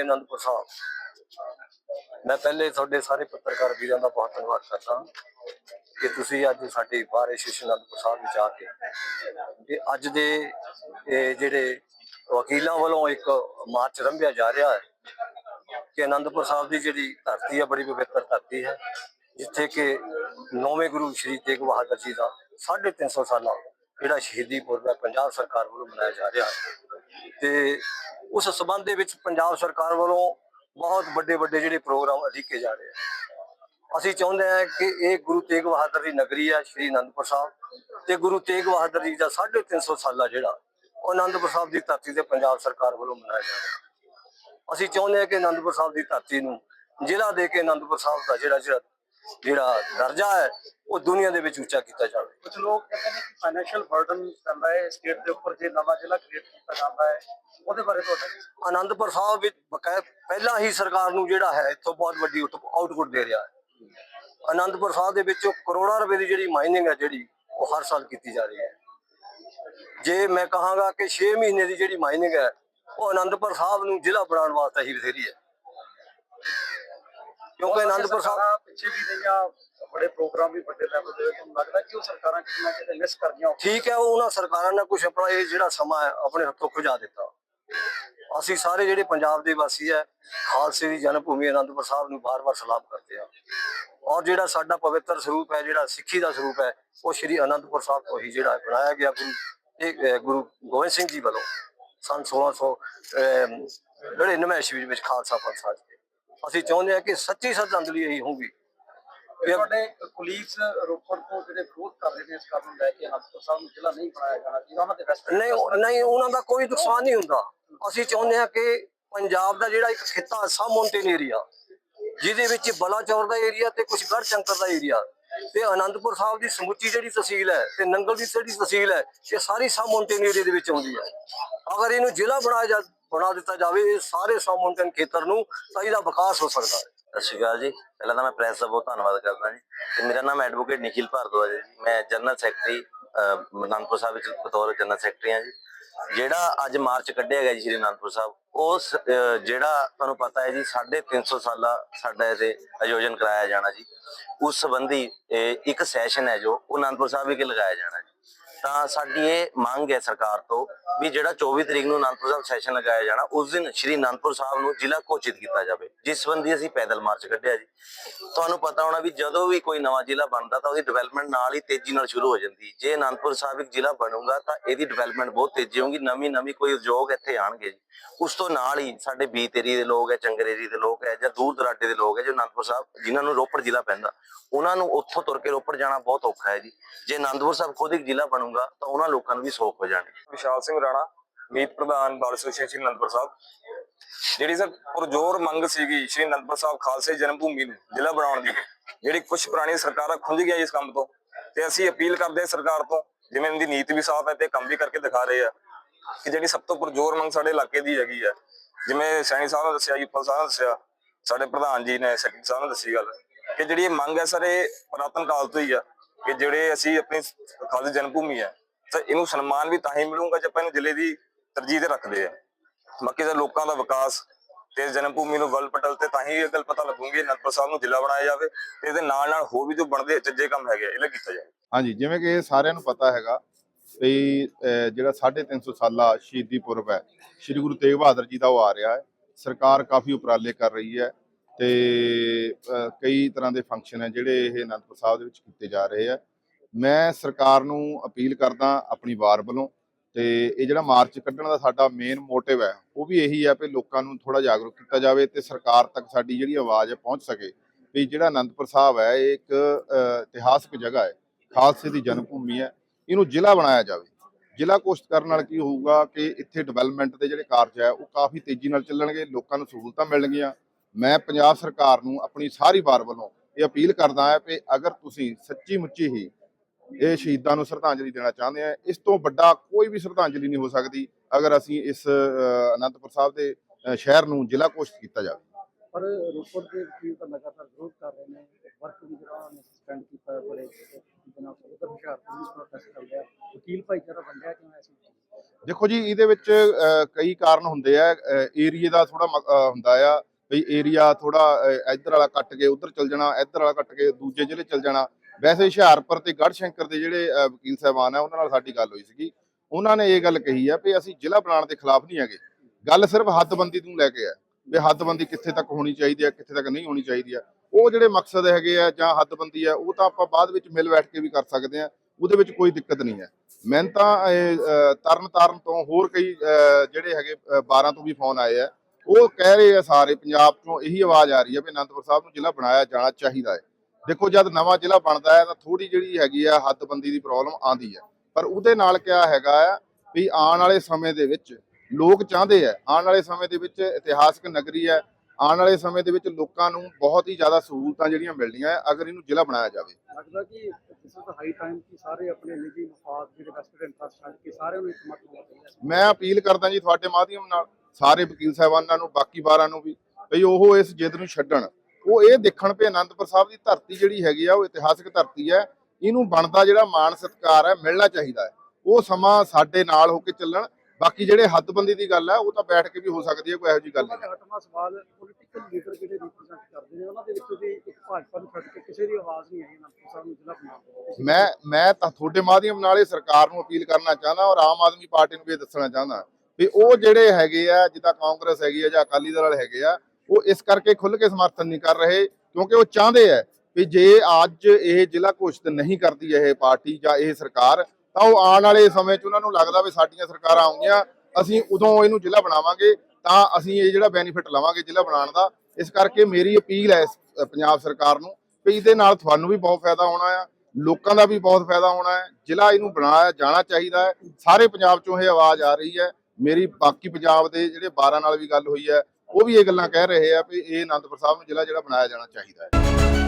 ਅਨੰਦਪੁਰ ਸਾਹਿਬ। ਮੈਂ ਪਹਿਲੇ ਤੁਹਾਡੇ ਸਾਰੇ ਪੱਤਰਕਾਰ ਵੀਰਾਂ ਦਾ ਬਹੁਤ ਧੰਨਵਾਦ ਕਰਦਾ ਕਿ ਤੁਸੀਂ ਅੱਜ ਸਾਡੇ ਬਾਰੇ ਸ਼ਿਸ਼ ਅਨੰਦਪੁਰ ਸਾਹਿਬ ਵਿੱਚ ਆ ਕੇ ਇਹ ਅੱਜ ਦੇ ਜਿਹੜੇ ਵਕੀਲਾਂ ਵੱਲੋਂ ਇੱਕ ਮਾਰਚ ਰੰਭਿਆ ਜਾ ਰਿਹਾ ਹੈ ਕਿ ਅਨੰਦਪੁਰ ਸਾਹਿਬ ਦੀ ਜਿਹੜੀ ਧਰਤੀ ਹੈ, ਬੜੀ ਪਵਿੱਤਰ ਧਰਤੀ ਹੈ, ਜਿੱਥੇ ਕਿ ਨੌਵੇਂ ਗੁਰੂ ਸ਼੍ਰੀ ਤੇਗ ਬਹਾਦਰ ਜੀ ਦਾ 350 ਸਾਲਾਂ ਜਿਹੜਾ ਸ਼ਹੀਦੀ ਪੁਰਬ ਹੈ, ਪੰਜਾਬ ਸਰਕਾਰ ਵੱਲੋਂ ਮਨਾਇਆ ਜਾ ਰਿਹਾ ਹੈ ਤੇ ਉਸ ਸਬੰਧ ਦੇ ਵਿੱਚ ਪੰਜਾਬ ਸਰਕਾਰ ਵੱਲੋਂ ਬਹੁਤ ਵੱਡੇ ਵੱਡੇ ਜਿਹੜੇ ਪ੍ਰੋਗਰਾਮ ਅਧਿਕੇ ਜਾ ਰਹੇ ਆ ਅਸੀਂ ਚਾਹੁੰਦੇ ਹਾਂ ਕਿ ਇਹ ਗੁਰੂ ਤੇਗ ਬਹਾਦਰ ਦੀ ਨਗਰੀ ਹੈ, ਸ਼੍ਰੀ ਅਨੰਦਪੁਰ ਸਾਹਿਬ ਤੇ ਗੁਰੂ ਤੇਗ ਬਹਾਦਰ ਜੀ ਦਾ 350 ਸਾਲਾ ਜਿਹੜਾ, ਉਹ ਅਨੰਦਪੁਰ ਸਾਹਿਬ ਦੀ ਧਰਤੀ ਤੇ ਪੰਜਾਬ ਸਰਕਾਰ ਵੱਲੋਂ ਮਨਾਇਆ ਜਾ ਰਿਹਾ। ਅਸੀਂ ਚਾਹੁੰਦੇ ਹਾਂ ਕਿ ਅਨੰਦਪੁਰ ਸਾਹਿਬ ਦੀ ਧਰਤੀ ਨੂੰ ਜ਼ਿਲ੍ਹਾ ਦੇ ਕੇ ਅਨੰਦਪੁਰ ਸਾਹਿਬ ਦਾ ਜਿਹੜਾ ਜਿਹੜਾ ਜਿਹੜਾ ਦਰਜਾ ਹੈ ਉਹ ਦੁਨੀਆ ਦੇ ਵਿੱਚ ਉੱਚਾ ਕੀਤਾ ਜਾਵੇ। ਕੁਝ ਲੋਕ ਕਹਿੰਦੇ ਨੇ ਕਿ ਫਾਈਨੈਂਸ਼ੀਅਲ ਬਰਡਨ ਪੈਂਦਾ ਹੈ ਸਟੇਟ ਦੇ ਉੱਪਰ ਜੇ ਨਵਾਂ ਜ਼ਿਲ੍ਹਾ ਕ੍ਰੀਏਟ ਕੀਤਾ ਜਾਂਦਾ ਹੈ ਉਹਦੇ ਬਾਰੇ ਤੁਹਾਡਾ? ਅਨੰਦਪੁਰ ਸਾਹਿਬ ਵਿੱਚ ਬਕਾਇ ਪਹਿਲਾਂ ਹੀ ਸਰਕਾਰ ਨੂੰ ਜਿਹੜਾ ਹੈ ਇੱਥੋਂ ਬਹੁਤ ਵੱਡੀ ਆਊਟਪੁੱਟ ਦੇ ਰਿਹਾ ਹੈ। ਅਨੰਦਪੁਰ ਸਾਹਿਬ ਦੇ ਵਿੱਚੋਂ ਕਰੋੜਾਂ ਰੁਪਏ ਦੀ ਜਿਹੜੀ ਮਾਈਨਿੰਗ ਹੈ ਜਿਹੜੀ ਉਹ ਹਰ ਸਾਲ ਕੀਤੀ ਜਾ ਰਹੀ ਹੈ। ਜੇ ਮੈਂ ਕਹਾਂਗਾ ਕਿ 6 ਮਹੀਨੇ ਦੀ ਜਿਹੜੀ ਮਾਈਨਿੰਗ ਹੈ ਉਹ ਅਨੰਦਪੁਰ ਸਾਹਿਬ ਨੂੰ ਜ਼ਿਲ੍ਹਾ ਬਣਾਉਣ ਵਾਸਤੇ ਹੀ ਬਥੇਰੀ ਹੈ। ਕਿਉਂਕਿ ਅਨੰਦਪੁਰ ਸਾਹਿਬ ਪਿੱਛੇ ਵੀ ਰਹੀਆਂ ਬੜੇ ਪ੍ਰੋਗਰਾਮ ਵੀ ਵੱਡੇ ਲੈਵਲ ਦੇ ਤੁਹਾਨੂੰ ਲੱਗਦਾ ਕਿ ਉਹ ਸਰਕਾਰਾਂ ਕਿਤੇ ਨਾ ਕਿਤੇ ਮਿਸ ਕਰ ਗਈਆਂ ਠੀਕ ਹੈ ਉਹ ਉਹਨਾਂ ਸਰਕਾਰਾਂ ਨੇ ਕੁਝ ਆਪਣਾ ਇਹ ਜਿਹੜਾ ਸਮਾਂ ਹੈ ਆਪਣੇ ਹੱਥੋਂ ਖੁਜਾ ਦਿੱਤਾ। ਅਸੀਂ ਸਾਰੇ ਜਿਹੜੇ ਪੰਜਾਬ ਦੇ ਵਾਸੀ ਹੈ ਖਾਲਸੇ ਦੀ ਜਨਮ ਭੂਮੀ ਅਨੰਦਪੁਰ ਸਾਹਿਬ ਨੂੰ ਬਾਰ-ਬਾਰ ਸਲਾਮ ਕਰਦੇ ਆ ਔਰ ਜਿਹੜਾ ਸਾਡਾ ਪਵਿੱਤਰ ਸਰੂਪ ਹੈ ਜਿਹੜਾ ਸਿੱਖੀ ਦਾ ਸਰੂਪ ਹੈ ਉਹ ਸ਼੍ਰੀ ਅਨੰਦਪੁਰ ਸਾਹਿਬ ਤੋਂ ਹੀ ਜਿਹੜਾ ਬਣਾਇਆ ਗਿਆ ਗੁਰੂ ਗੁਰੂ ਗੋਬਿੰਦ ਸਿੰਘ ਜੀ ਵੱਲੋਂ। ਸਨ 1699 ਈਸਵੀ ਵਿੱਚ ਖਾਲਸਾ ਪੰਥ ਸਾਜ ਕੇ। ਅਸੀਂ ਚਾਹੁੰਦੇ ਹਾਂ ਕਿ ਸੱਚੀ ਸ਼ਰਧਾਂਜਲੀ ਇਹੀ ਹੋਊਗੀ। ਤੁਹਾਡੇ ਕੁਲੀਗਸ ਰੋਪੜ ਤੋਂ ਜਿਹੜੇ ਵਿਰੋਧ ਕਰ ਰਹੇ ਨੇ ਇਸ ਗੱਲ ਨੂੰ ਲੈ ਕੇ ਅਨੰਦਪੁਰ ਸਾਹਿਬ ਨੂੰ ਜ਼ਿਲ੍ਹਾ ਨਹੀਂ ਬਣਾਇਆ ਜਾਣਾ ਚਾਹੀਦਾ ਉਹਨਾਂ ਦੇ ਵੈਸਟ ਨਹੀਂ ਨਹੀਂ ਉਹਨਾਂ ਦਾ ਕੋਈ ਨੁਕਸਾਨ ਨਹੀਂ ਹੁੰਦਾ। ਅਸੀਂ ਚਾਹੁੰਦੇ ਹਾਂ ਕਿ ਪੰਜਾਬ ਦਾ ਜਿਹੜਾ ਇੱਕ ਖਿੱਤਾ ਸਬ ਮਾਊਂਟੇਨ ਏਰੀਆ ਜਿਹਦੇ ਵਿੱਚ ਬਲਾਚੌਰ ਦਾ ਏਰੀਆ ਤੇ ਕੁਝ ਗੜ ਸ਼ੰਕਰ ਦਾ ਏਰੀਆ ਤੇ ਆਨੰਦਪੁਰ ਸਾਹਿਬ ਦੀ ਸਮੁੱਚੀ ਜਿਹੜੀ ਤਹਿਸੀਲ ਹੈ ਤੇ ਨੰਗਲ ਦੀ ਜਿਹੜੀ ਤਹਿਸੀਲ ਹੈ ਇਹ ਸਾਰੀ ਸਬ ਮਾਊਂਟੇਨ ਏਰੀਆ ਦੇ ਵਿੱਚ ਆਉਂਦੀ ਹੈ। ਅਗਰ ਇਹਨੂੰ ਜ਼ਿਲ੍ਹਾ ਬਣਾਇਆ ਜਾ ਬਣਾ ਦਿੱਤਾ ਜਾਵੇ, ਇਹ ਸਾਰੇ ਸਬ ਖੇਤਰ ਨੂੰ ਤਾਂ ਇਹਦਾ ਵਿਕਾਸ ਹੋ ਸਕਦਾ ਹੈ। ਸਤਿ ਸ਼੍ਰੀ ਅਕਾਲ ਜੀ। ਪਹਿਲਾਂ ਤਾਂ ਮੈਂ ਪ੍ਰੈਸ ਦਾ ਬਹੁਤ ਧੰਨਵਾਦ ਕਰਦਾ ਜੀ। ਤੇ ਮੇਰਾ ਨਾਮ ਐਡਵੋਕੇਟ ਨikhil ਭਾਰਦਵਾਜ ਹੈ ਜੀ। ਮੈਂ ਜਨਰਲ ਸੈਕਟਰੀ ਅਨੰਦਪੁਰ ਸਾਹਿਬ ਵਿੱਚ ਬਤੌਰ ਜਨਰਲ ਸੈਕਟਰੀ ਹਾਂ ਜੀ। ਜਿਹੜਾ ਅੱਜ ਮਾਰਚ ਕੱਢਿਆ ਗਿਆ ਜੀ ਸ਼੍ਰੀ ਅਨੰਦਪੁਰ ਸਾਹਿਬ ਉਸ ਜਿਹੜਾ ਤੁਹਾਨੂੰ ਪਤਾ ਹੈ ਜੀ 350 ਸਾਲਾ ਸਾਡਾ ਇਹਦੇ ਆਯੋਜਨ ਕਰਾਇਆ ਜਾਣਾ ਜੀ। ਉਸ ਸੰਬੰਧੀ ਇੱਕ ਸੈਸ਼ਨ ਹੈ ਜੋ, ਉਹ ਅਨੰਦਪੁਰ ਸਾਹਿਬ ਵਿਖੇ ਲਗਾਇਆ ਜਾਣਾ ਤਾਂ ਸਾਡੀ ਇਹ ਮੰਗ ਹੈ ਸਰਕਾਰ ਤੋਂ ਵੀ ਜਿਹੜਾ 24 ਤਰੀਕ ਨੂੰ ਅਨੰਦਪੁਰ ਸਾਹਿਬ ਸੈਸ਼ਨ ਲਗਾਇਆ ਜਾਣਾ, ਉਸ ਦਿਨ ਸ਼੍ਰੀ ਅਨੰਦਪੁਰ ਸਾਹਿਬ ਨੂੰ ਜ਼ਿਲ੍ਹਾ ਘੋਸ਼ਿਤ ਕੀਤਾ ਜਾਵੇ, ਜਿਸ ਸੰਬੰਧੀ ਅਸੀਂ ਪੈਦਲ ਮਾਰਚ ਕੱਢਿਆ ਜੀ। ਤੁਹਾਨੂੰ ਪਤਾ ਹੋਣਾ ਵੀ ਜਦੋਂ ਵੀ ਕੋਈ ਨਵਾਂ ਜ਼ਿਲ੍ਹਾ ਬਣਦਾ ਤਾਂ ਉਹਦੀ ਡਿਵੈਲਪਮੈਂਟ ਨਾਲ ਹੀ ਤੇਜ਼ੀ ਨਾਲ ਸ਼ੁਰੂ ਹੋ ਜਾਂਦੀ ਜੇ ਅਨੰਦਪੁਰ ਸਾਹਿਬ ਇੱਕ ਜ਼ਿਲ੍ਹਾ ਬਣੂਗਾ ਤਾਂ ਇਹਦੀ ਡਿਵੈਲਪਮੈਂਟ ਬਹੁਤ ਤੇਜ਼ੀ ਹੋਊਗੀ ਨਵੀਂ ਨਵੀਂ ਕੋਈ ਉਦਯੋਗ ਇੱਥੇ ਆਣਗੇ ਜੀ। ਉਸ ਤੋਂ ਨਾਲ ਹੀ ਸਾਡੇ ਬੀਤ ਏਰੀਏ ਦੇ ਲੋਕ ਹੈ ਚੰਗਰ ਏਰੀਏ ਦੇ ਲੋਕ ਹੈ ਜਾਂ ਦੂਰ ਦਰਾਡੇ ਦੇ ਲੋਕ ਹੈ ਜੋ ਅਨੰਦਪੁਰ ਸਾਹਿਬ, ਜਿਨ੍ਹਾਂ ਨੂੰ ਰੋਪੜ ਜ਼ਿਲ੍ਹਾ ਪੈਂਦਾ, ਉਹਨਾਂ ਨੂੰ ਉੱਥੋਂ ਤੁਰ ਕੇ ਰੋਪੜ ਜਾਣਾ ਬਹੁਤ ਔਖਾ ਹੈ ਜੀ। ਜੇ ਅਨੰਦਪੁਰ ਸਾਹਿਬ ਖੁਦ ਇੱਕ ਜ਼ਿਲ੍ਹਾ ਬਣੂਗਾ ਤਾਂ ਉਹਨਾਂ ਲੋਕਾਂ ਨੂੰ ਵੀ ਸੌਖ ਹੋ ਜਾਣੀ ਵਿਸ਼ਾਲ ਸਿੰਘ ਰਾਣਾ, ਮੀਤ ਪ੍ਰਧਾਨ ਬਾਲ ਐਸੋਸੀਏਸ਼ਨ ਅਨੰਦਪੁਰ ਸਾਹਿਬ। ਜਿਹੜੀ ਸਰ ਪੁਰਜੋਰ ਮੰਗ ਸੀਗੀ ਸ਼੍ਰੀ ਅਨੰਦਪੁਰ ਸਾਹਿਬ ਖਾਲਸੇ ਜਨਮ ਭੂਮੀ ਨੂੰ, ਜ਼ਿਲ੍ਹਾ ਬਣਾਉਣ ਦੀ, ਜਿਹੜੀ ਕੁਝ ਪੁਰਾਣੀਆਂ ਸਰਕਾਰਾਂ ਖੁੰਝ ਗਈਆਂ ਇਸ ਕੰਮ ਤੋਂ, ਤੇ ਅਸੀਂ ਅਪੀਲ ਕਰਦੇ ਸਰਕਾਰ ਤੋਂ, ਜਿਵੇਂ ਇਹਦੀ ਨੀਤੀ ਵੀ ਸਾਫ਼ ਹੈ ਤੇ ਕੰਮ ਵੀ ਕਰਕੇ ਦਿਖਾ ਰਹੇ ਆ, ਕਿ ਜਿਹੜੀ ਸਭ ਤੋਂ ਪੁਰਜੋਰ ਮੰਗ ਸਾਡੇ ਇਲਾਕੇ ਦੀ ਹੈਗੀ ਆ। ਜਿਵੇਂ ਸੈਣੀ ਸਾਹਿਬ ਨੇ ਦੱਸਿਆ ਯੂਪਲ ਸਾਹਿਬ ਨੇ ਦੱਸਿਆ, ਸਾਡੇ ਪ੍ਰਧਾਨ ਜੀ ਨੇ, ਸੈਕਟਰੀ ਸਾਹਿਬ ਨੇ ਦੱਸੀ ਗੱਲ, ਕਿ ਜਿਹੜੀ ਇਹ ਮੰਗ ਹੈ ਸਰ, ਇਹ ਪੁਰਾਤਨ ਕਾਲ ਤੋਂ ਹੀ ਆ। ਕਿ ਜਿਹੜੇ ਅਸੀਂ ਆਪਣੀ ਖਾਲਸਾ ਜਨਮ ਭੂਮੀ ਹੈ ਤਾਂ ਇਹਨੂੰ ਸਨਮਾਨ ਵੀ ਤਾਂ ਹੀ ਮਿਲੂਗਾ ਜੇ ਆਪਾਂ ਇਹਨੂੰ ਜ਼ਿਲ੍ਹੇ ਦੀ ਤਰਜੀਹ ਤੇ ਰੱਖਦੇ ਆ। ਬਾਕੀ ਦਾ ਲੋਕਾਂ ਦਾ ਵਿਕਾਸ ਤੇ ਜਨਮ ਭੂਮੀ ਨੂੰ ਵਲ ਪਟਲ ਤੇ ਤਾਂ ਹੀ ਇਹ ਗੱਲ ਪਤਾ ਲੱਗੂਗੀ ਅਨੰਦਪੁਰ ਸਾਹਿਬ ਨੂੰ ਜ਼ਿਲ੍ਹਾ ਬਣਾਇਆ ਜਾਵੇ ਤੇ ਇਹਦੇ ਨਾਲ ਨਾਲ ਹੋਰ ਵੀ ਜੋ ਬਣਦੇ ਚੱਜੇ ਕੰਮ ਹੈਗੇ ਆ, ਇਹ ਕੀਤਾ ਜਾਵੇ। ਹਾਂਜੀ ਜਿਵੇਂ ਕਿ ਸਾਰਿਆਂ ਨੂੰ ਪਤਾ ਹੈਗਾ ਵੀ ਅਹ, ਜਿਹੜਾ 350 ਸਾਲਾ ਸ਼ਹੀਦੀ ਪੁਰਬ ਹੈ ਸ੍ਰੀ ਗੁਰੂ ਤੇਗ ਬਹਾਦਰ ਜੀ ਦਾ ਉਹ ਆ ਰਿਹਾ ਹੈ। ਸਰਕਾਰ ਕਾਫੀ ਉਪਰਾਲੇ ਕਰ ਰਹੀ ਹੈ। ਤੇ ਕਈ ਤਰ੍ਹਾਂ ਦੇ ਫੰਕਸ਼ਨ ਹੈ ਜਿਹੜੇ ਇਹ ਅਨੰਦਪੁਰ ਸਾਹਿਬ ਦੇ ਵਿੱਚ ਕੀਤੇ ਜਾ ਰਹੇ ਆ। ਮੈਂ ਸਰਕਾਰ ਨੂੰ ਅਪੀਲ ਕਰਦਾ ਆਪਣੀ ਵਾਰ ਵੱਲੋਂ ਤੇ ਇਹ ਜਿਹੜਾ ਮਾਰਚ ਕੱਢਣ ਦਾ ਸਾਡਾ ਮੇਨ ਮੋਟਿਵ ਹੈ, ਉਹ ਵੀ ਇਹੀ ਹੈ ਕਿ ਲੋਕਾਂ ਨੂੰ ਥੋੜਾ ਜਾਗਰੂਕ ਕੀਤਾ ਜਾਵੇ ਤੇ ਸਰਕਾਰ ਤੱਕ ਸਾਡੀ ਜਿਹੜੀ ਆਵਾਜ਼ ਹੈ ਪਹੁੰਚ ਸਕੇ ਵੀ ਜਿਹੜਾ ਅਨੰਦਪੁਰ ਸਾਹਿਬ ਹੈ, ਇਹ ਇੱਕ ਇਤਿਹਾਸਕ ਜਗ੍ਹਾ ਹੈ, ਖਾਲਸੇ ਦੀ ਜਨਮ ਭੂਮੀ ਹੈ, ਇਹਨੂੰ ਜ਼ਿਲ੍ਹਾ ਬਣਾਇਆ ਜਾਵੇ। ਜ਼ਿਲ੍ਹਾ ਕੋਸ਼ਿਸ਼ ਕਰਨ ਨਾਲ ਕੀ ਹੋਊਗਾ ਕਿ ਇੱਥੇ ਡਿਵੈਲਪਮੈਂਟ ਦੇ ਜਿਹੜੇ ਕਾਰਜ ਹੈ, ਉਹ ਕਾਫੀ ਤੇਜ਼ੀ ਨਾਲ ਚੱਲਣਗੇ, ਲੋਕਾਂ ਨੂੰ ਸਹੂਲਤਾਂ ਮਿਲਣਗੀਆਂ ਮੈਂ ਪੰਜਾਬ ਸਰਕਾਰ ਨੂੰ ਆਪਣੀ ਸਾਰੀ ਵਾਰ ਵੱਲੋਂ ਇਹ ਅਪੀਲ ਕਰਦਾ ਹਾਂ ਕਿ ਅਗਰ ਤੁਸੀਂ ਸੱਚੀ ਮੁੱਚੀ ਹੀ ਇਹ ਸ਼ਹੀਦਾਂ ਨੂੰ ਸ਼ਰਧਾਂਜਲੀ ਦੇਣਾ ਚਾਹੁੰਦੇ ਆ ਇਸ ਤੋਂ ਵੱਡਾ ਕੋਈ ਵੀ ਸ਼ਰਧਾਂਜਲੀ ਨਹੀਂ ਹੋ ਸਕਦੀ ਅਗਰ ਅਸੀਂ ਇਸ ਅਨੰਦਪੁਰ ਸਾਹਿਬ ਦੇ ਸ਼ਹਿਰ ਨੂੰ ਜ਼ਿਲ੍ਹਾ ਘੋਸ਼ਿਤ ਕੀਤਾ ਜਾਵੇ। ਪਰ ਰੋਪੜ ਦੇ ਵਕੀਲ ਤਾਂ ਲਗਾਤਾਰ ਵਿਰੋਧ ਕਰ ਰਹੇ ਨੇ ਵਰਕ ਵੀ ਜਿਹੜਾ ਉਹਨਾਂ ਨੇ ਸਸਪੈਂਡ ਕੀਤਾ ਹੈ ਬੜੇ ਦਿਨਾਂ ਤੋਂ ਉਧਰ ਹੁਸ਼ਿਆਰਪੁਰ ਵੀ ਪ੍ਰੋਟੈਸਟ ਚੱਲ ਰਿਹਾ ਵਕੀਲ ਭਾਈਚਾਰਾ ਬਣ ਰਿਹਾ ਕਿਉਂ ਐਸੀ ਦੇਖੋ ਜੀ ਇਹਦੇ ਵਿੱਚ ਕਈ ਕਾਰਨ ਹੁੰਦੇ ਆ ਏਰੀਏ ਦਾ ਥੋੜਾ ਹੁੰਦਾ ਆ ਵੀ ਏਰੀਆ ਥੋੜਾ ਇੱਧਰ ਵਾਲਾ ਕੱਟ ਕੇ ਉੱਧਰ ਚਲ ਜਾਣਾ ਇੱਧਰ ਵਾਲਾ ਕੱਟ ਕੇ ਦੂਜੇ ਜ਼ਿਲ੍ਹੇ ਚਲ ਜਾਣਾ। ਵੈਸੇ ਹੁਸ਼ਿਆਰਪੁਰ ਤੇ ਗੜ੍ਹਸ਼ੰਕਰ ਦੇ ਜਿਹੜੇ ਵਕੀਲ ਸਾਹਿਬਾਨ ਆ ਉਹਨਾਂ ਨਾਲ ਸਾਡੀ ਗੱਲ ਹੋਈ ਸੀਗੀ। ਉਹਨਾਂ ਨੇ ਇਹ ਗੱਲ ਕਹੀ ਆ ਵੀ ਅਸੀਂ ਜ਼ਿਲ੍ਹਾ ਬਣਾਉਣ ਦੇ ਖਿਲਾਫ ਨਹੀਂ ਹੈਗੇ। ਗੱਲ ਸਿਰਫ ਹੱਦਬੰਦੀ ਨੂੰ ਲੈ ਕੇ ਆ ਵੀ ਹੱਦਬੰਦੀ ਕਿੱਥੇ ਤੱਕ ਹੋਣੀ ਚਾਹੀਦੀ ਹੈ ਕਿੱਥੇ ਤੱਕ ਨਹੀਂ ਹੋਣੀ ਚਾਹੀਦੀ ਹੈ ਉਹ ਜਿਹੜੇ ਮਕਸਦ ਹੈਗੇ ਆ ਜਾਂ ਹੱਦਬੰਦੀ ਆ ਉਹ ਤਾਂ ਆਪਾਂ ਬਾਅਦ ਵਿੱਚ ਮਿਲ ਬੈਠ ਕੇ ਵੀ ਕਰ ਸਕਦੇ ਆ ਉਹਦੇ ਵਿੱਚ ਕੋਈ ਦਿੱਕਤ ਨਹੀਂ ਹੈ ਮੈਂ ਤਾਂ ਤਰਨ ਤਾਰਨ ਤੋਂ ਹੋਰ ਕਈ ਜਿਹੜੇ ਹੈਗੇ ਅਹ, 12 ਤੋਂ ਵੀ ਫੋਨ ਆਏ ਆ ਉਹ ਕਹਿ ਰਹੇ ਆ ਸਾਰੇ ਪੰਜਾਬ ਤੋਂ ਇਹੀ ਆਵਾਜ਼ ਆ ਰਹੀ ਹੈ ਵੀ ਅਨੰਦਪੁਰ ਸਾਹਿਬ ਨੂੰ ਜ਼ਿਲ੍ਹਾ ਬਣਾਇਆ ਜਾਣਾ ਚਾਹੀਦਾ ਹੈ। ਦੇਖੋ ਜਦ ਨਵਾਂ ਜ਼ਿਲ੍ਹਾ ਬਣਦਾ ਹੈ ਤਾਂ ਥੋੜੀ ਜਿਹੜੀ ਹੈਗੀ ਆ ਹੱਦਬੰਦੀ ਦੀ ਪ੍ਰੋਬਲਮ ਆਂਦੀ ਹੈ। ਪਰ ਉਹਦੇ ਨਾਲ ਕਿਆ ਹੈਗਾ ਆ ਵੀ ਆਉਣ ਵਾਲੇ ਸਮੇਂ ਦੇ ਵਿੱਚ ਲੋਕ ਚਾਹੁੰਦੇ ਆ ਆਉਣ ਵਾਲੇ ਸਮੇਂ ਦੇ ਵਿੱਚ ਇਤਿਹਾਸਕ ਨਗਰੀ ਹੈ ਆਉਣ ਵਾਲੇ ਸਮੇਂ ਦੇ ਵਿੱਚ ਲੋਕਾਂ ਨੂੰ ਬਹੁਤ ਹੀ ਜ਼ਿਆਦਾ ਸਹੂਲਤਾਂ ਜਿਹੜੀਆਂ ਮਿਲਣੀਆਂ ਹੈ ਅਗਰ ਇਹਨੂੰ ਜ਼ਿਲ੍ਹਾ ਬਣਾਇਆ ਜਾਵੇ। ਲੱਗਦਾ ਕਿ ਦਿਸ ਇਜ਼ ਹਾਈ ਟਾਈਮ ਕਿ ਸਾਰੇ ਆਪਣੇ ਨਿੱਜੀ ਮਫਾਦ ਜਿਹੜੇ ਵੈਸਟਡ ਇੰਟਰਸਟ ਛੱਡ ਕੇ ਸਾਰਿਆਂ ਨੂੰ ਇੱਕ ਮਤ ਹੋਣਾ ਚਾਹੀਦਾ। ਹੈ ਮੈਂ ਅਪੀਲ ਕਰਦਾ ਜੀ ਤੁਹਾਡੇ ਮਾਧਿਅਮ ਨਾਲ ਸਾਰੇ ਵਕੀਲ ਸਾਹਿਬਾਨਾਂ ਨੂੰ ਬਾਕੀ ਬਾਰਾਂ ਨੂੰ ਵੀ ਵੀ ਉਹ ਇਸ ਜਿੱਦ ਨੂੰ ਛੱਡਣ। ਉਹ ਇਹ ਦੇਖਣ ਵੀ ਅਨੰਦਪੁਰ ਸਾਹਿਬ ਦੀ ਧਰਤੀ ਜਿਹੜੀ ਹੈਗੀ ਆ ਉਹ ਇਤਿਹਾਸਕ ਧਰਤੀ ਹੈ। ਇਹਨੂੰ ਬਣਦਾ ਜਿਹੜਾ ਮਾਣ ਸਤਿਕਾਰ ਹੈ ਮਿਲਣਾ ਚਾਹੀਦਾ ਹੈ। ਉਹ ਸਮਾਂ ਸਾਡੇ ਨਾਲ ਹੋ ਕੇ ਚੱਲਣ। ਬਾਕੀ ਜਿਹੜੇ ਹੱਦਬੰਦੀ ਦੀ ਗੱਲ ਹੈ ਉਹ ਤਾਂ ਬੈਠ ਕੇ ਵੀ ਹੋ ਸਕਦੀ ਹੈ ਕੋਈ ਇਹੋ ਜਿਹੀ ਗੱਲ ਨਹੀਂ। ਹਟਵਾ ਸਵਾਲ ਪੋਲੀਟੀਕਲ ਲੀਡਰ ਜਿਹੜੇ ਰਿਪਰੈਜ਼ੈਂਟ ਕਰਦੇ ਨੇ ਉਹਨਾਂ ਦੇ ਵਿੱਚੋਂ ਵੀ ਇੱਕ ਭਾਜਪਾ ਨੂੰ ਛੱਡ ਕੇ ਕਿਸੇ ਦੀ ਆਵਾਜ਼ ਨਹੀਂ ਆਈ ਅਨੰਦਪੁਰ ਸਾਹਿਬ ਨੂੰ ਜ਼ਿਲ੍ਹਾ ਬਣਾਉਣ ਦੀ ਮੈਂ ਮੈਂ ਤਾਂ ਤੁਹਾਡੇ ਮਾਧਿਅਮ ਨਾਲ ਇਹ ਸਰਕਾਰ ਨੂੰ ਅਪੀਲ ਕਰਨਾ ਚਾਹੁੰਦਾ ਔਰ ਆਮ ਆਦਮੀ ਪਾਰਟੀ ਨੂੰ ਵੀ ਦੱਸਣਾ ਚਾਹੁੰਦਾ। ਵੀ ਉਹ ਜਿਹੜੇ ਹੈਗੇ ਆ ਜਿੱਦਾਂ ਕਾਂਗਰਸ ਹੈਗੀ ਆ ਜਾਂ ਅਕਾਲੀ ਦਲ ਹੈਗੇ ਆ ਉਹ ਇਸ ਕਰਕੇ ਖੁੱਲ੍ਹ ਕੇ ਸਮਰਥਨ ਨਹੀਂ ਕਰ ਰਹੇ ਕਿਉਂਕਿ ਉਹ ਚਾਹੁੰਦੇ ਆ ਵੀ ਜੇ ਅੱਜ ਇਹ ਜ਼ਿਲ੍ਹਾ ਘੋਸ਼ਿਤ ਨਹੀਂ ਕਰਦੀ ਇਹ ਪਾਰਟੀ ਜਾਂ ਇਹ ਸਰਕਾਰ ਤਾਂ ਉਹ ਆਉਣ ਵਾਲੇ ਸਮੇਂ 'ਚ ਉਹਨਾਂ ਨੂੰ ਲੱਗਦਾ ਵੀ ਸਾਡੀਆਂ ਸਰਕਾਰਾਂ ਆਉਂਗੀਆਂ ਅਸੀਂ ਉਦੋਂ ਇਹਨੂੰ ਜ਼ਿਲ੍ਹਾ ਬਣਾਵਾਂਗੇ ਤਾਂ ਅਸੀਂ ਇਹ ਜਿਹੜਾ ਬੈਨੀਫਿਟ ਲਵਾਂਗੇ ਜ਼ਿਲ੍ਹਾ ਬਣਾਉਣ ਦਾ। ਇਸ ਕਰਕੇ ਮੇਰੀ ਅਪੀਲ ਹੈ ਇਸ, ਪੰਜਾਬ ਸਰਕਾਰ ਨੂੰ ਵੀ ਇਹਦੇ ਨਾਲ ਤੁਹਾਨੂੰ ਵੀ ਬਹੁਤ ਫਾਇਦਾ ਹੋਣਾ ਆ ਲੋਕਾਂ ਦਾ ਵੀ ਬਹੁਤ ਫਾਇਦਾ ਹੋਣਾ ਹੈ ਜ਼ਿਲ੍ਹਾ ਇਹਨੂੰ ਬਣਾਇਆ ਜਾਣਾ ਚਾਹੀਦਾ ਹੈ। ਸਾਰੇ ਪੰਜਾਬ ਚੋਂ ਇਹ ਆਵਾਜ਼ ਆ ਰਹੀ ਹੈ ਮੇਰੀ ਬਾਕੀ ਪੰਜਾਬ ਦੇ ਜਿਹੜੇ 12 ਨਾਲ ਵੀ ਗੱਲ ਹੋਈ ਹੈ, ਉਹ ਵੀ ਇਹ ਗੱਲਾਂ ਕਹਿ ਰਹੇ ਆ ਵੀ ਇਹ ਅਨੰਦਪੁਰ ਸਾਹਿਬ ਨੂੰ ਜ਼ਿਲ੍ਹਾ ਜਿਹੜਾ ਬਣਾਇਆ ਜਾਣਾ ਚਾਹੀਦਾ ਹੈ।